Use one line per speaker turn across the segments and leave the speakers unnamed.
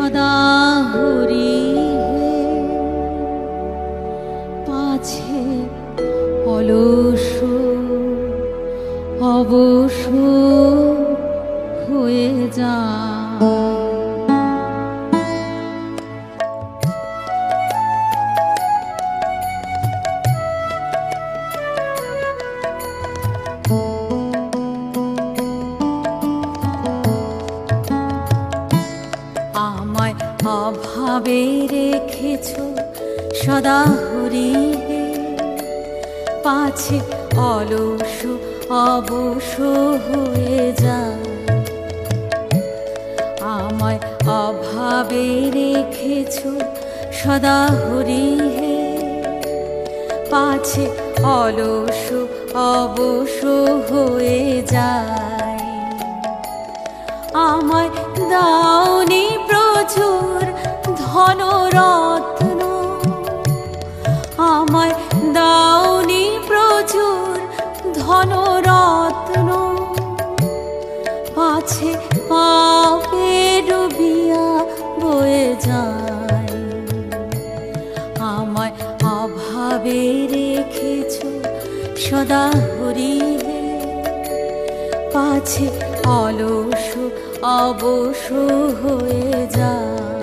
সদা হরি পাছে অলস অবশ হয়ে যা। রেখেছ সদা হরি হে। পাছে অলস অবশ হয়ে যায় আমায় অভাবে রেখেছ সদা হরি হে। পাছে অলস অবশ হয়ে যায়। আমায় প্রচুর ধনরত্ন। আমায় দাওনি প্রচুর ধনরত্ন। পাছে পাপে ডুবিয়া বয়ে যায়। আমায় অভাবে রেখেছ সদা হরিয়ে পাছে অলস অবশ হয়ে যায়।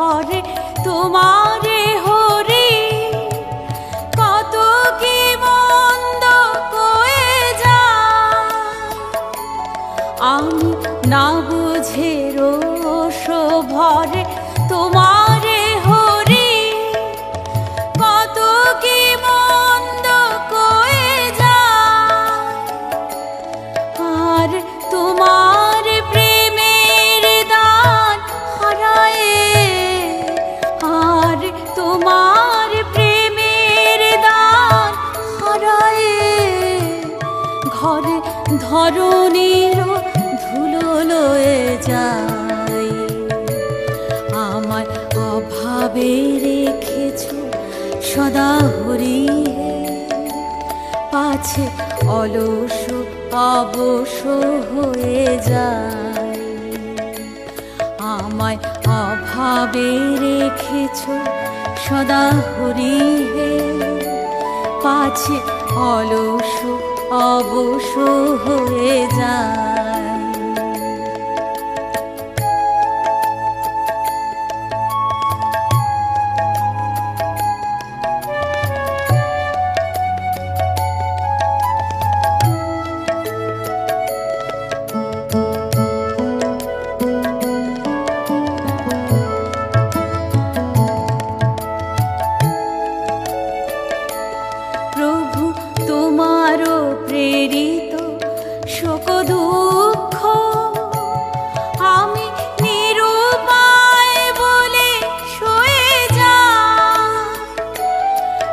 ভরে তোমারে হরে। কত কি মন্দ কয়ে যায়। আমি না বুঝে রোষ ভরে তোমারে সদা হরি পাছে অলস অবশ হয়ে যায়। আমায় অভাবে রেখেছ সদা হরি হে। পাছে অলস অবশ হয়ে যায়।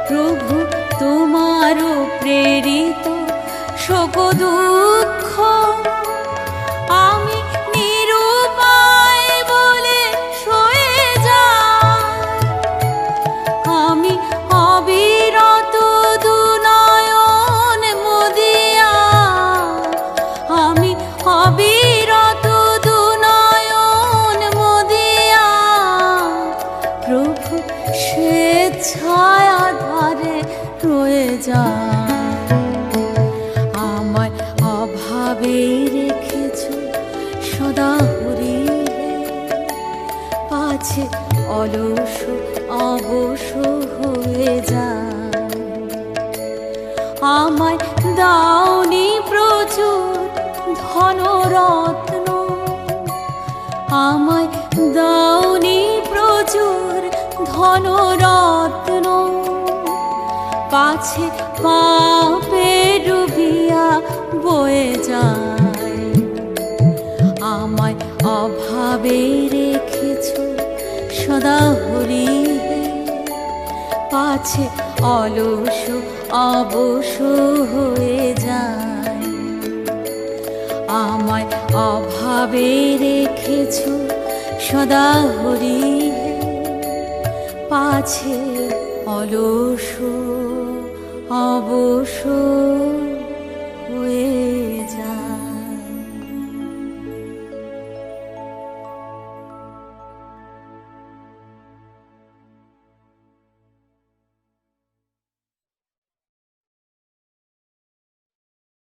প্রভু তোমারও প্রেরিত শোক দুঃখ যায়। আমায় অভাবে রেখেছ সদা হরি হে। পাছে অলস অবশ হয়ে যায়। আমায় দাওনি প্রচুর ধনরত্ন। আমায় দাওনি প্রচুর ধনরত্ন। পাছে পাপে ডুবিয়া বয়ে যায়। আমায় অভাবে রেখেছ সদা হরি পাছে অলস অবশ হয়ে যায়। আমায় অভাবে রেখেছ সদা হরি পাছে অলস অবশ